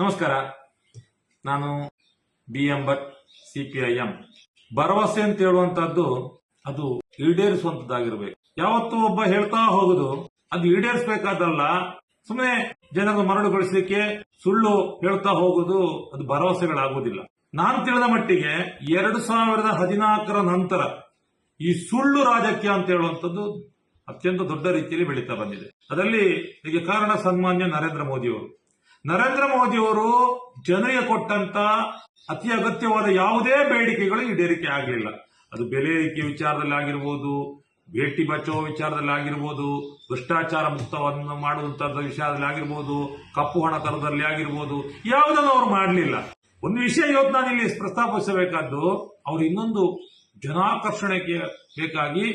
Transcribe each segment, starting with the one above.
ನಮಸ್ಕಾರ. ನಾನು B M Bhat C ಭರವಸೆ ಅಂತ ಹೇಳುವಂತಹದ್ದು ಅದು ಈಡೇರಿಸುವಂತದ್ದಾಗಿರ್ಬೇಕು. ಯಾವತ್ತೂ ಒಬ್ಬ ಹೇಳ್ತಾ ಹೋಗುದು, ಅದು ಈಡೇರಿಸಬೇಕಾದಲ್ಲ. ಸುಮ್ಮನೆ ಜನರನ್ನು ಮರಳುಗೊಳಿಸಲಿಕ್ಕೆ ಸುಳ್ಳು ಹೇಳ್ತಾ ಹೋಗುದು, ಅದು ಭರವಸೆಗಳಾಗುವುದಿಲ್ಲ. ನಾನು ತಿಳಿದ ಮಟ್ಟಿಗೆ ಎರಡು ಸಾವಿರದ ಹದಿನಾಲ್ಕರ ನಂತರ ಈ ಸುಳ್ಳು ರಾಜಕೀಯ ಅಂತ ಹೇಳುವಂಥದ್ದು ಅತ್ಯಂತ ದೊಡ್ಡ ರೀತಿಯಲ್ಲಿ ಬೆಳೀತಾ ಬಂದಿದೆ. ಅದರಲ್ಲಿ ಇದಕ್ಕೆ ಕಾರಣ ಸನ್ಮಾನ್ಯ ನರೇಂದ್ರ ಮೋದಿಯವರು. ನರೇಂದ್ರ ಮೋದಿಯವರು ಜನರಿಗೆ ಕೊಟ್ಟಂತ ಅತಿ ಅಗತ್ಯವಾದ ಯಾವುದೇ ಬೇಡಿಕೆಗಳು ಈಡೇರಿಕೆ ಆಗಲಿಲ್ಲ. ಅದು ಬೆಲೆ ಏರಿಕೆ ವಿಚಾರದಲ್ಲಿ ಆಗಿರ್ಬೋದು ಭೇಟಿ ಬಚಾವೋ ವಿಚಾರದಲ್ಲಿ ಆಗಿರ್ಬೋದು, ಭ್ರಷ್ಟಾಚಾರ ಮುಕ್ತವನ್ನು ಮಾಡುವಂತಹ ವಿಷಯದಲ್ಲಿ ಆಗಿರ್ಬೋದು, ಕಪ್ಪು ಹಣ ತರದಲ್ಲಿ ಆಗಿರ್ಬೋದು, ಯಾವುದನ್ನು ಅವರು ಮಾಡಲಿಲ್ಲ. ಒಂದು ವಿಷಯ ಇವತ್ತು ನಾನು ಇಲ್ಲಿ ಪ್ರಸ್ತಾಪಿಸಬೇಕಾದ್ದು, ಅವರು ಇನ್ನೊಂದು ಜನಾಕರ್ಷಣೆಗೆ ಬೇಕಾಗಿ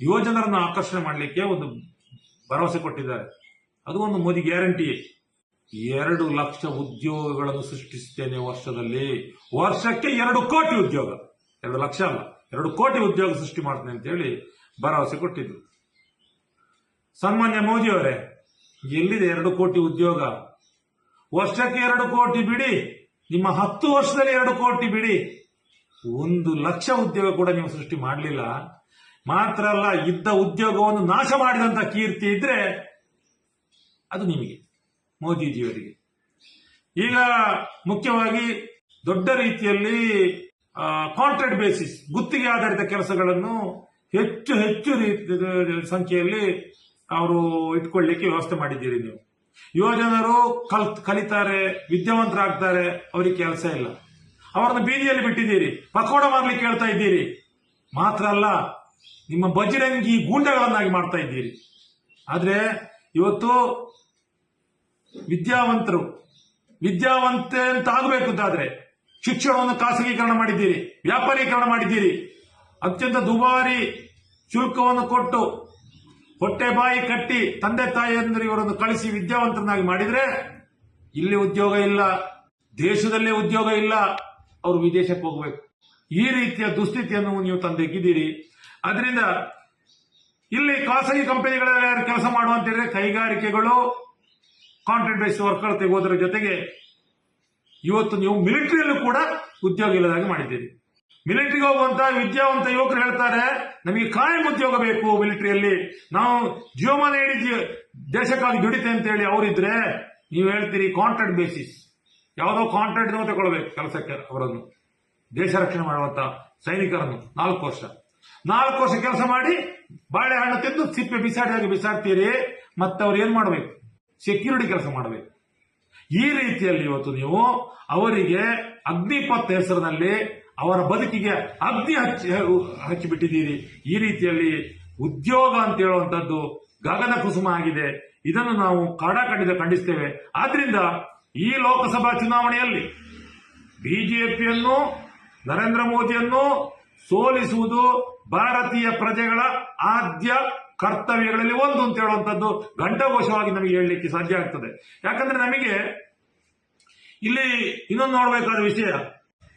ಯುವಜನರನ್ನು ಆಕರ್ಷಣೆ ಮಾಡಲಿಕ್ಕೆ ಒಂದು ಭರವಸೆ ಕೊಟ್ಟಿದ್ದಾರೆ. ಅದು ಒಂದು ಮೋದಿ ಗ್ಯಾರಂಟಿ ಎರಡು ಲಕ್ಷ ಉದ್ಯೋಗಗಳನ್ನು ಸೃಷ್ಟಿಸುತ್ತೇನೆ ವರ್ಷದಲ್ಲಿ. ವರ್ಷಕ್ಕೆ ಎರಡು ಕೋಟಿ ಉದ್ಯೋಗ. ಎರಡು ಲಕ್ಷ ಅಲ್ಲ, ಎರಡು ಕೋಟಿ ಉದ್ಯೋಗ ಸೃಷ್ಟಿ ಮಾಡ್ತೇನೆ ಅಂತ ಹೇಳಿ ಭರವಸೆ ಕೊಟ್ಟಿದ್ರು. ಸನ್ಮಾನ್ಯ ಮೋದಿ ಅವರೇ, ಎಲ್ಲಿದೆ ಎರಡು ಕೋಟಿ ಉದ್ಯೋಗ? ವರ್ಷಕ್ಕೆ ಎರಡು ಕೋಟಿ ಬಿಡಿ, ನಿಮ್ಮ ಹತ್ತು ವರ್ಷದಲ್ಲಿ ಎರಡು ಕೋಟಿ ಬಿಡಿ. ಒಂದು ಲಕ್ಷ ಉದ್ಯೋಗ ಕೂಡ ನೀವು ಸೃಷ್ಟಿ ಮಾಡಲಿಲ್ಲ. ಮಾತ್ರ ಅಲ್ಲ, ಇದ್ದ ಉದ್ಯೋಗವನ್ನು ನಾಶ ಮಾಡಿದಂತ ಕೀರ್ತಿ ಇದ್ರೆ ಅದು ನಿಮಗೆ. ಮೋದಿಜಿಯವರಿಗೆ. ಈಗ ಮುಖ್ಯವಾಗಿ ದೊಡ್ಡ ರೀತಿಯಲ್ಲಿ ಕಾಂಟ್ರಾಕ್ಟ್ ಬೇಸಿಸ್ ಗುತ್ತಿಗೆ ಆಧಾರಿತ ಕೆಲಸಗಳನ್ನು ಹೆಚ್ಚು ಹೆಚ್ಚು ಸಂಖ್ಯೆಯಲ್ಲಿ ಅವರು ಇಟ್ಕೊಳ್ಳಿಕ್ಕೆ ವ್ಯವಸ್ಥೆ ಮಾಡಿದ್ದೀರಿ ನೀವು. ಯುವಜನರು ಕಲ್, ಕಲಿತಾರೆ, ವಿದ್ಯಾವಂತರಾಗ್ತಾರೆ, ಅವರಿಗೆ ಕೆಲಸ ಇಲ್ಲ. ಅವರನ್ನು ಬೀದಿಯಲ್ಲಿ ಬಿಟ್ಟಿದ್ದೀರಿ, ಪಕೋಡ ಮಾಡ್ಲಿಕ್ಕೆ ಹೇಳ್ತಾ ಇದ್ದೀರಿ. ಮಾತ್ರ ಅಲ್ಲ, ನಿಮ್ಮ ಬಜರಂಗಿ ಗೂಂಡಗಳನ್ನಾಗಿ ಮಾಡ್ತಾ ಇದ್ದೀರಿ. ಆದ್ರೆ ಇವತ್ತು ವಿದ್ಯಾವಂತರು, ವಿದ್ಯಾವಂತೆ ಅಂತ ಆಗಬೇಕು ಅಂತಾದ್ರೆ ಶಿಕ್ಷಣವನ್ನು ಖಾಸಗೀಕರಣ ಮಾಡಿದ್ದೀರಿ, ವ್ಯಾಪಾರೀಕರಣ ಮಾಡಿದ್ದೀರಿ. ಅತ್ಯಂತ ದುಬಾರಿ ಶುಲ್ಕವನ್ನು ಕೊಟ್ಟು ಹೊಟ್ಟೆ ಬಾಯಿ ಕಟ್ಟಿ ತಂದೆ ತಾಯಿಯಂದ್ರೆ ಇವರನ್ನು ಕಳಿಸಿ ವಿದ್ಯಾವಂತರನ್ನಾಗಿ ಮಾಡಿದ್ರೆ ಇಲ್ಲಿ ಉದ್ಯೋಗ ಇಲ್ಲ, ದೇಶದಲ್ಲೇ ಉದ್ಯೋಗ ಇಲ್ಲ, ಅವರು ವಿದೇಶಕ್ಕೆ ಹೋಗಬೇಕು. ಈ ರೀತಿಯ ದುಸ್ಥಿತಿಯನ್ನು ನೀವು ತಂದೆಗಿದ್ದೀರಿ ಅದರಿಂದ ಇಲ್ಲಿ ಖಾಸಗಿ ಕಂಪನಿಗಳ ಕೆಲಸ ಮಾಡುವಂತಿದ್ರೆ ಕೈಗಾರಿಕೆಗಳು ಕಾಂಟ್ರಾಕ್ಟ್ ಬೇಸ್ ವರ್ಕರ್ ತೆಗೋದ್ರ ಜೊತೆಗೆ ಇವತ್ತು ನೀವು ಮಿಲಿಟರಿಯಲ್ಲೂ ಕೂಡ ಉದ್ಯೋಗ ಇಲ್ಲದಾಗಿ ಮಾಡಿದ್ದೀರಿ. ಮಿಲಿಟರಿಗೆ ಹೋಗುವಂತ ವಿದ್ಯಾವಂತ ಯುವಕರು ಹೇಳ್ತಾರೆ, ನಮಗೆ ಕಾಯಂ ಉದ್ಯೋಗ ಬೇಕು ಮಿಲಿಟರಿಯಲ್ಲಿ. ನಾವು ಜೀವಮಾನ ಹೇಳಿ ದೇಶಕ್ಕಾಗಿ ದುಡಿತೆ ಅಂತ ಹೇಳಿ ಅವರಿದ್ರೆ ನೀವು ಹೇಳ್ತೀರಿ ಕಾಂಟ್ರಾಕ್ಟ್ ಬೇಸಿಸ್ ಯಾವುದೋ ಕಾಂಟ್ರಾಕ್ಟ್ ತಗೊಳ್ಬೇಕು ಕೆಲಸಕ್ಕೆ ಅವರನ್ನು. ದೇಶ ರಕ್ಷಣೆ ಮಾಡುವಂತ ಸೈನಿಕರನ್ನು ನಾಲ್ಕು ವರ್ಷ. ನಾಲ್ಕು ವರ್ಷ ಕೆಲಸ ಮಾಡಿ ಬಾಳೆಹಣ್ಣು ತಿಂದು ಸಿಪ್ಪೆ ಬಿಸಾಡಿದಾಗ ಬಿಸಾಡ್ತೀರಿ ಮತ್ತೆ ಅವ್ರು ಏನ್ ಮಾಡಬೇಕು? ಸೆಕ್ಯೂರಿಟಿ ಕೆಲಸ ಮಾಡಬೇಕು. ಈ ರೀತಿಯಲ್ಲಿ ಇವತ್ತು ನೀವು ಅವರಿಗೆ ಅಗ್ನಿಪತ್ ಹೆಸರಿನಲ್ಲಿ ಅವರ ಬದುಕಿಗೆ ಅಗ್ನಿ ಹಚ್ಚಿ ಹಚ್ಚಿಬಿಟ್ಟಿದ್ದೀರಿ. ಈ ರೀತಿಯಲ್ಲಿ ಉದ್ಯೋಗ ಅಂತ ಹೇಳುವಂತದ್ದು ಗಗನ ಕುಸುಮ ಆಗಿದೆ. ಇದನ್ನು ನಾವು ಕಾಡಾಕಂಡಿದ ಖಂಡಿಸ್ತೇವೆ. ಆದ್ರಿಂದ ಈ ಲೋಕಸಭಾ ಚುನಾವಣೆಯಲ್ಲಿ ಬಿಜೆಪಿಯನ್ನು, ನರೇಂದ್ರ ಮೋದಿಯನ್ನು ಸೋಲಿಸುವುದು ಭಾರತೀಯ ಪ್ರಜೆಗಳ ಆದ್ಯ ಕರ್ತವ್ಯಗಳಲ್ಲಿ ಒಂದು ಅಂತ ಹೇಳುವಂಥದ್ದು ಘಂಟಘೋಷವಾಗಿ ನಮಗೆ ಹೇಳಲಿಕ್ಕೆ ಸಾಧ್ಯ ಆಗ್ತದೆ. ಯಾಕಂದ್ರೆ ನಮಗೆ ಇಲ್ಲಿ ಇನ್ನೊಂದು ನೋಡಬೇಕಾದ ವಿಷಯ,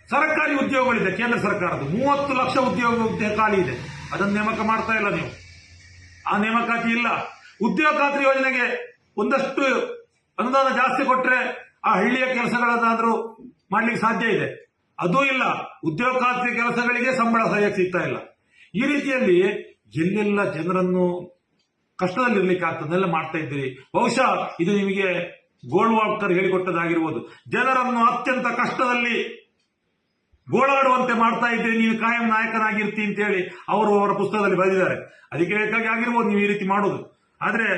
ಸರ್ಕಾರಿ ಉದ್ಯೋಗಗಳಿದೆ, ಕೇಂದ್ರ ಸರ್ಕಾರದ ಮೂವತ್ತು ಲಕ್ಷ ಉದ್ಯೋಗ ಖಾಲಿ ಇದೆ. ಅದನ್ನು ನೇಮಕ ಮಾಡ್ತಾ ಇಲ್ಲ ನೀವು. ಆ ನೇಮಕಾತಿ ಇಲ್ಲ. ಉದ್ಯೋಗ ಖಾತ್ರಿ ಯೋಜನೆಗೆ ಒಂದಷ್ಟು ಅನುದಾನ ಜಾಸ್ತಿ ಕೊಟ್ಟರೆ ಆ ಹಳ್ಳಿಯ ಕೆಲಸಗಳನ್ನಾದರೂ ಮಾಡಲಿಕ್ಕೆ ಸಾಧ್ಯ ಇದೆ. ಅದೂ ಇಲ್ಲ. ಉದ್ಯೋಗ ಖಾತ್ರಿ ಕೆಲಸಗಳಿಗೆ ಸಂಬಳ ಸರಿಯಾಗಿ ಸಿಗ್ತಾ ಇಲ್ಲ. ಈ ರೀತಿಯಲ್ಲಿ ಎಲ್ಲೆಲ್ಲ ಜನರನ್ನು ಕಷ್ಟದಲ್ಲಿರ್ಲಿಕ್ಕೆ ಆಗ್ತದೆಲ್ಲ ಮಾಡ್ತಾ ಇದ್ದೀರಿ. ಬಹುಶಃ ಇದು ನಿಮಗೆ ಗೋಲ್ವಾಲ್ಕರ್ ಹೇಳಿಕೊಟ್ಟದಾಗಿರ್ಬೋದು. ಜನರನ್ನು ಅತ್ಯಂತ ಕಷ್ಟದಲ್ಲಿ ಗೋಳಾಡುವಂತೆ ಮಾಡ್ತಾ ಇದ್ದೀರಿ, ನೀವು ಕಾಯಂ ನಾಯಕನಾಗಿರ್ತಿ ಅಂತ ಹೇಳಿ ಅವರು ಅವರ ಪುಸ್ತಕದಲ್ಲಿ ಬರೆದಿದ್ದಾರೆ. ಅದಕ್ಕೆ ಬೇಕಾಗಿ ಆಗಿರ್ಬೋದು, ನೀವು ಈ ರೀತಿ ಮಾಡೋದು. ಆದ್ರೆ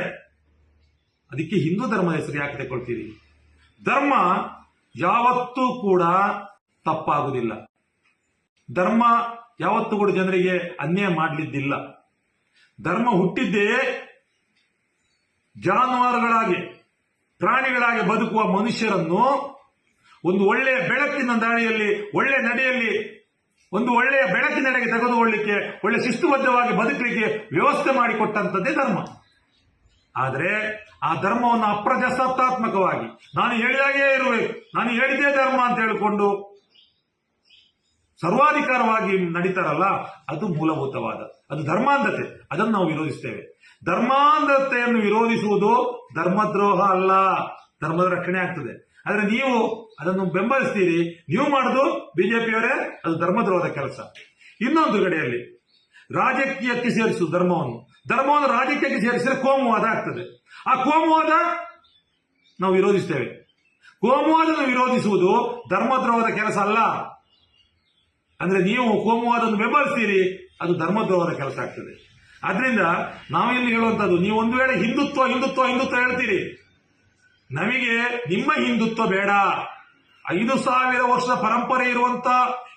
ಅದಕ್ಕೆ ಹಿಂದೂ ಧರ್ಮದ ಹೆಸರು ಯಾಕೆ ತಗೊಳ್ತೀರಿ ಧರ್ಮ ಯಾವತ್ತೂ ಕೂಡ ತಪ್ಪಾಗುವುದಿಲ್ಲ ಧರ್ಮ ಯಾವತ್ತೂ ಕೂಡ ಜನರಿಗೆ ಅನ್ಯಾಯ ಮಾಡಲಿದ್ದಿಲ್ಲ. ಧರ್ಮ ಹುಟ್ಟಿದ್ದೇ ಜಾನುವಾರುಗಳಾಗಿ, ಪ್ರಾಣಿಗಳಾಗಿ ಬದುಕುವ ಮನುಷ್ಯರನ್ನು ಒಂದು ಒಳ್ಳೆಯ ಬೆಳಕಿನ ದಾರಿಯಲ್ಲಿ ಒಳ್ಳೆಯ ನಡೆಯಲ್ಲಿ, ಒಂದು ಒಳ್ಳೆಯ ಬೆಳಕಿನೆಡೆಗೆ ತೆಗೆದುಕೊಳ್ಳಿಕ್ಕೆ, ಒಳ್ಳೆ ಶಿಸ್ತುಬದ್ಧವಾಗಿ ಬದುಕಲಿಕ್ಕೆ ವ್ಯವಸ್ಥೆ ಮಾಡಿಕೊಟ್ಟಂತದ್ದೇ ಧರ್ಮ. ಆದರೆ ಆ ಧರ್ಮವನ್ನು ಅಪ್ರಜಸತ್ತಾತ್ಮಕವಾಗಿ, ನಾನು ಹೇಳಿದಾಗೇ ಇರಬೇಕು, ನಾನು ಹೇಳಿದ್ದೇ ಧರ್ಮ ಅಂತ ಹೇಳಿಕೊಂಡು ಸರ್ವಾಧಿಕಾರವಾಗಿ ನಡೀತಾರಲ್ಲ, ಅದು ಮೂಲಭೂತವಾದ, ಅದು ಧರ್ಮಾಂಧತೆ. ಅದನ್ನು ನಾವು ವಿರೋಧಿಸ್ತೇವೆ. ಧರ್ಮಾಂಧತೆಯನ್ನು ವಿರೋಧಿಸುವುದು ಧರ್ಮದ್ರೋಹ ಅಲ್ಲ. ಧರ್ಮದ ರಕ್ಷಣೆ ಆಗ್ತದೆ. ಆದರೆ ನೀವು ಅದನ್ನು ಬೆಂಬಲಿಸ್ತೀರಿ. ನೀವು ಮಾಡುದು ಬಿಜೆಪಿಯವರೇ, ಅದು ಧರ್ಮದ್ರೋಹದ ಕೆಲಸ. ಇನ್ನೊಂದು ಕಡೆಯಲ್ಲಿ, ರಾಜಕೀಯಕ್ಕೆ ಸೇರಿಸುವುದು ಧರ್ಮವನ್ನು. ಧರ್ಮವನ್ನು ರಾಜಕೀಯಕ್ಕೆ ಸೇರಿಸಿದ್ರೆ ಕೋಮುವಾದ ಆಗ್ತದೆ. ಆ ಕೋಮುವಾದ ನಾವು ವಿರೋಧಿಸ್ತೇವೆ. ಕೋಮುವಾದವನ್ನು ವಿರೋಧಿಸುವುದು ಧರ್ಮದ್ರೋಹದ ಕೆಲಸ ಅಲ್ಲ. ಅಂದ್ರೆ ನೀವು ಕೋಮುವಾದನ್ನು ಬೆಂಬಲಿಸ್ತೀರಿ, ಅದು ಧರ್ಮದ್ರೋಹದ ಕೆಲಸ ಆಗ್ತದೆ. ಆದ್ರಿಂದ ನಾವು ಇಲ್ಲಿ ಹೇಳುವಂತದ್ದು ನೀವು ಒಂದು ವೇಳೆ ಹಿಂದುತ್ವ ಹಿಂದುತ್ವ ಹಿಂದುತ್ವ ಹೇಳ್ತೀರಿ. ನಮಗೆ ನಿಮ್ಮ ಹಿಂದುತ್ವ ಬೇಡ. ಐದು ಸಾವಿರ ವರ್ಷ ಪರಂಪರೆ ಇರುವಂತ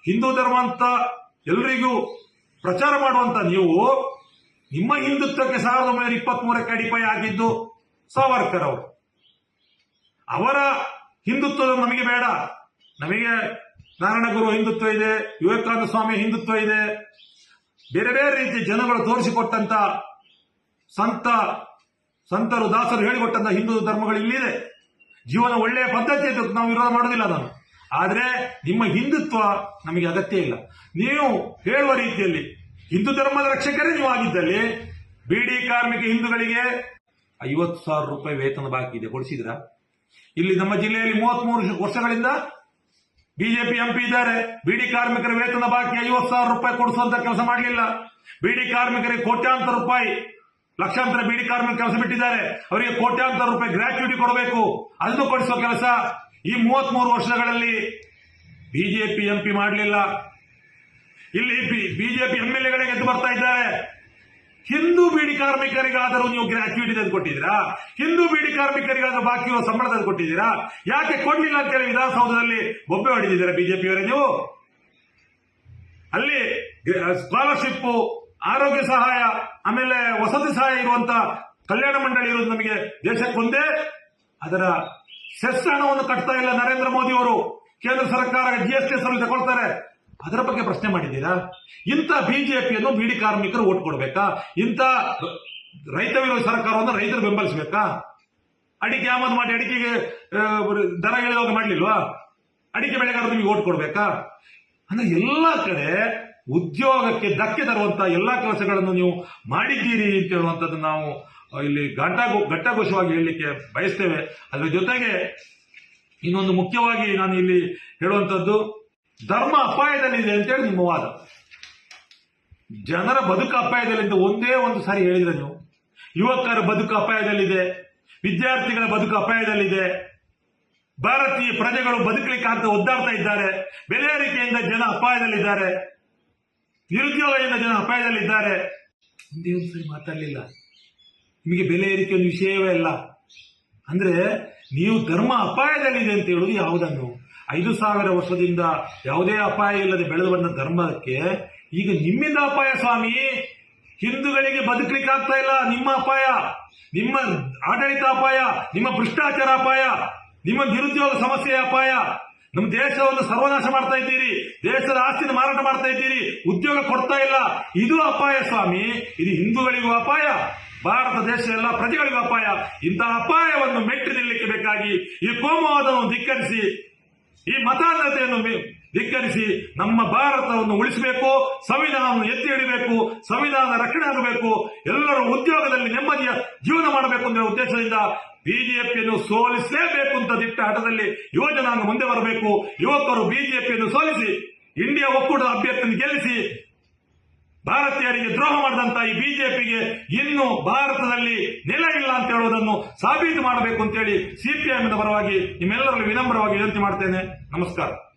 ಹಿಂದೂ ಧರ್ಮ ಅಂತ ಎಲ್ರಿಗೂ ಪ್ರಚಾರ ಮಾಡುವಂತ ನೀವು, ನಿಮ್ಮ ಹಿಂದುತ್ವಕ್ಕೆ ಸಾವಿರದ ಒಂಬೈನೂರ ಇಪ್ಪತ್ತ್ ಮೂರಕ್ಕೆ ಅಡಿಪಾಯ ಆಗಿದ್ದು ಸಾವರ್ಕರ್ ಅವರು. ಅವರ ಹಿಂದುತ್ವ ನಮಗೆ ಬೇಡ. ನಮಗೆ ನಾರಾಯಣ ಗುರು ಹಿಂದುತ್ವ ಇದೆ, ವಿವೇಕಾನಂದ ಸ್ವಾಮಿ ಹಿಂದುತ್ವ ಇದೆ. ಬೇರೆ ಬೇರೆ ರೀತಿ ಜನಗಳು ತೋರಿಸಿಕೊಟ್ಟಂತ ಸಂತ, ಸಂತರು, ದಾಸರು ಹೇಳಿಕೊಟ್ಟಂತ ಹಿಂದೂ ಧರ್ಮಗಳು ಇಲ್ಲಿದೆ. ಜೀವನ ಒಳ್ಳೆಯ ಪದ್ಧತಿ ಅಂತ ನಾವು ವಿರೋಧ ಮಾಡೋದಿಲ್ಲ ನಾನು ಆದ್ರೆ ನಿಮ್ಮ ಹಿಂದುತ್ವ ನಮಗೆ ಅಗತ್ಯ ಇಲ್ಲ. ನೀವು ಹೇಳುವ ರೀತಿಯಲ್ಲಿ ಹಿಂದೂ ಧರ್ಮದ ರಕ್ಷಕರೇ ನೀವು ಆಗಿದ್ದಲ್ಲಿ ಬಿಡಿ ಕಾರ್ಮಿಕ ಹಿಂದೂಗಳಿಗೆ ಐವತ್ತು ಸಾವಿರ ರೂಪಾಯಿ ವೇತನ ಬಾಕಿ ಇದೆ. ಕೊಡಿಸಿದ್ರ? ಇಲ್ಲಿ ನಮ್ಮ ಜಿಲ್ಲೆಯಲ್ಲಿ ಮೂವತ್ಮೂರು ವರ್ಷಗಳಿಂದ ಬಿಜೆಪಿ ಎಂಪಿ ಇದ್ದಾರೆ, ಬಿಡಿ ಕಾರ್ಮಿಕರ ವೇತನ ಬಾಕಿ ಐವತ್ತು ಸಾವಿರ ರೂಪಾಯಿ ಕೊಡಿಸುವಂತ ಕೆಲಸ ಮಾಡಲಿಲ್ಲ. ಬಿಡಿ ಕಾರ್ಮಿಕರಿಗೆ ಕೋಟ್ಯಾಂತರ ರೂಪಾಯಿ, ಲಕ್ಷಾಂತರ ಬಿಡಿ ಕಾರ್ಮಿಕ ಕೆಲಸ ಬಿಟ್ಟಿದ್ದಾರೆ. ಅವರಿಗೆ ಕೋಟ್ಯಾಂತರ ರೂಪಾಯಿ ಗ್ರಾಚ್ಯುಟಿ ಕೊಡಬೇಕು. ಅದನ್ನು ಕೊಡಿಸುವ ಕೆಲಸ ಈ ಮೂವತ್ಮೂರು ವರ್ಷಗಳಲ್ಲಿ ಬಿಜೆಪಿ ಎಂಪಿ ಮಾಡಲಿಲ್ಲ. ಇಲ್ಲಿ ಬಿಜೆಪಿ ಎಂಎಲ್ಎಗಳಿಗೆ ಎಲ್ ಎಗಳಿಗೆ ಎದ್ದು ಬರ್ತಾ ಇದ್ದಾರೆ. ಹಿಂದೂ ಬೀಡಿ ಕಾರ್ಮಿಕರಿಗಾದರೂ ನೀವು ಗ್ರಾಚ್ಯುಟಿ ತಂದು ಕೊಟ್ಟಿದ್ದೀರಾ? ಹಿಂದೂ ಬೀಡಿ ಕಾರ್ಮಿಕರಿಗಾದರೂ ಬಾಕಿ ಇರುವ ಸಂಬಳ ತಂದು ಕೊಟ್ಟಿದ್ದೀರಾ? ಯಾಕೆ ಕೊಡ್ಲಿಲ್ಲ ಅಂತೇಳಿ ವಿಧಾನಸೌಧದಲ್ಲಿ ಬೊಬ್ಬೆ ಹೊಡಿದಿದ್ದೀರಾ ಬಿಜೆಪಿಯವರೇ ನೀವು? ಅಲ್ಲಿ ಸ್ಕಾಲರ್ಶಿಪ್ ಆರೋಗ್ಯ ಸಹಾಯ, ಆಮೇಲೆ ವಸತಿ ಸಹಾಯ ಇರುವಂತ ಕಲ್ಯಾಣ ಮಂಡಳಿ ಇರೋದು ನಮಗೆ ದೇಶಕ್ಕೆ ಒಂದೇ. ಅದರ ಸೆಸ್ ಹಣವನ್ನು ಕಟ್ತಾ ಇಲ್ಲ ನರೇಂದ್ರ ಮೋದಿ ಅವರು ಕೇಂದ್ರ ಸರ್ಕಾರ ಜಿ ಎಸ್ ಟಿ ಹೆಸರಲ್ಲಿ ತಗೊಳ್ತಾರೆ. ಅದರ ಬಗ್ಗೆ ಪ್ರಶ್ನೆ ಮಾಡಿದ್ದೀರಾ? ಇಂಥ ಬಿಜೆಪಿಯನ್ನು ಬೀಡಿ ಕಾರ್ಮಿಕರು ಓಟ್ ಕೊಡ್ಬೇಕಾ? ಇಂಥ ರೈತ ವಿರೋಧಿ ಸರ್ಕಾರವನ್ನು ರೈತರು ಬೆಂಬಲಿಸಬೇಕಾ? ಅಡಿಕೆ ಆಮದು ಮಾಡಿ ಅಡಿಕೆಗೆ ದರ ಇಳಿದಾಗ ಮಾಡ್ಲಿಲ್ವಾ? ಅಡಿಕೆ ಬೆಳೆಗಾರರು ನಿಮಗೆ ಓಟ್ ಕೊಡ್ಬೇಕಾ? ಅಂದ್ರೆ ಎಲ್ಲ ಕಡೆ ಉದ್ಯೋಗಕ್ಕೆ ಧಕ್ಕೆ ತರುವಂತ ಎಲ್ಲಾ ಕೆಲಸಗಳನ್ನು ನೀವು ಮಾಡಿದ್ದೀರಿ ಅಂತ ಹೇಳುವಂಥದ್ದು ನಾವು ಇಲ್ಲಿ ಗಟ್ಟ ಘಟ್ಟಘೋಷವಾಗಿ ಹೇಳಲಿಕ್ಕೆ ಬಯಸ್ತೇವೆ. ಅದರ ಜೊತೆಗೆ ಇನ್ನೊಂದು ಮುಖ್ಯವಾಗಿ ನಾನು ಇಲ್ಲಿ ಹೇಳುವಂಥದ್ದು ಧರ್ಮ ಅಪಾಯದಲ್ಲಿದೆ ಅಂತೇಳಿ ನಿಮ್ಮ ವಾದ. ಜನರ ಬದುಕು ಅಪಾಯದಲ್ಲಿದ್ದ ಒಂದೇ ಒಂದು ಸಾರಿ ಹೇಳಿದ್ರೆ ನೀವು. ಯುವಕರ ಬದುಕು ಅಪಾಯದಲ್ಲಿದೆ, ವಿದ್ಯಾರ್ಥಿಗಳ ಬದುಕು ಅಪಾಯದಲ್ಲಿದೆ. ಭಾರತೀಯ ಪ್ರಜೆಗಳು ಬದುಕಲಿಕ್ಕೆ ಅಂತ ಒದ್ದಾಡ್ತಾ ಇದ್ದಾರೆ. ಬೆಲೆ ಏರಿಕೆಯಿಂದ ಜನ ಅಪಾಯದಲ್ಲಿದ್ದಾರೆ. ನಿರುದ್ಯೋಗದಿಂದ ಜನ ಅಪಾಯದಲ್ಲಿದ್ದಾರೆ. ಒಂದೇ ಒಂದು ಸರಿ ಮಾತಾಡಲಿಲ್ಲ. ನಿಮಗೆ ಬೆಲೆ ಏರಿಕೆ ಒಂದು ವಿಷಯವೇ ಇಲ್ಲ ಅಂದ್ರೆ ನೀವು ಧರ್ಮ ಅಪಾಯದಲ್ಲಿದೆ ಅಂತ ಹೇಳೋದು ಯಾವುದನ್ನು? ಐದು ಸಾವಿರ ವರ್ಷದಿಂದ ಯಾವುದೇ ಅಪಾಯ ಇಲ್ಲದೆ ಬೆಳೆದು ಬಂದ ಧರ್ಮಕ್ಕೆ ಈಗ ನಿಮ್ಮಿಂದ ಅಪಾಯ ಸ್ವಾಮಿ. ಹಿಂದೂಗಳಿಗೆ ಬದುಕಲಿಕ್ಕೆ ಆಗ್ತಾ ಇಲ್ಲ. ನಿಮ್ಮ ಅಪಾಯ, ನಿಮ್ಮ ಆಡಳಿತ ಅಪಾಯ, ನಿಮ್ಮ ಭ್ರಷ್ಟಾಚಾರ ಅಪಾಯ, ನಿಮ್ಮ ನಿರುದ್ಯೋಗ ಸಮಸ್ಯೆ ಅಪಾಯ. ನಮ್ಮ ದೇಶವನ್ನು ಸರ್ವನಾಶ ಮಾಡ್ತಾ ಇದ್ದೀರಿ. ದೇಶದ ಆಸ್ತಿನ ಮಾರಾಟ ಮಾಡ್ತಾ ಇದ್ದೀರಿ. ಉದ್ಯೋಗ ಕೊಡ್ತಾ ಇಲ್ಲ. ಇದು ಅಪಾಯ ಸ್ವಾಮಿ. ಇದು ಹಿಂದೂಗಳಿಗೂ ಅಪಾಯ. ಭಾರತ ದೇಶ ಎಲ್ಲ ಪ್ರಜೆಗಳಿಗೂ ಅಪಾಯ. ಇಂತಹ ಅಪಾಯವನ್ನು ಮೆಟ್ಟಿ ನಿಲ್ಲಕ್ಕೆ ಬೇಕಾಗಿ ಈ ಕೋಮವಾದವನ್ನು ಧಿಕ್ಕರಿಸಿ ಈ ಮತಾಂಧತೆಯನ್ನು ಮೆ- ಧಿಕ್ಕರಿಸಿ ನಮ್ಮ ಭಾರತವನ್ನು ಉಳಿಸಬೇಕು, ಸಂವಿಧಾನವನ್ನು ಎತ್ತಿ ಹಿಡಿಬೇಕು ಸಂವಿಧಾನ ರಕ್ಷಣೆ ಆಗಬೇಕು, ಎಲ್ಲರೂ ಉದ್ಯೋಗದಲ್ಲಿ ನೆಮ್ಮದಿಯ ಜೀವನ ಮಾಡಬೇಕು ಅನ್ನೋ ಉದ್ದೇಶದಿಂದ ಬಿಜೆಪಿಯನ್ನು ಸೋಲಿಸಲೇಬೇಕು ಅಂತ ದಿಟ್ಟ ಹಠದಲ್ಲಿ ಯುವಜನಾಂಗ ಮುಂದೆ ಬರಬೇಕು. ಯುವಕರು ಬಿಜೆಪಿಯನ್ನು ಸೋಲಿಸಿ, ಇಂಡಿಯಾ ಒಕ್ಕೂಟದ ಅಭ್ಯರ್ಥಿಯನ್ನು ಗೆಲ್ಲಿಸಿ ಭಾರತೀಯರಿಗೆ ದ್ರೋಹ ಮಾಡಿದಂತ ಈ ಬಿಜೆಪಿಗೆ ಇನ್ನು ಭಾರತದಲ್ಲಿ ನೆಲ ಇಲ್ಲ ಅಂತ ಹೇಳುವುದನ್ನು ಸಾಬೀತು ಮಾಡಬೇಕು ಅಂತೇಳಿ ಸಿಪಿಎಂ ಪರವಾಗಿ ನಿಮ್ಮೆಲ್ಲರಲ್ಲಿ ವಿನಮ್ರವಾಗಿ ವಿನಂತಿ ಮಾಡ್ತೇನೆ. ನಮಸ್ಕಾರ.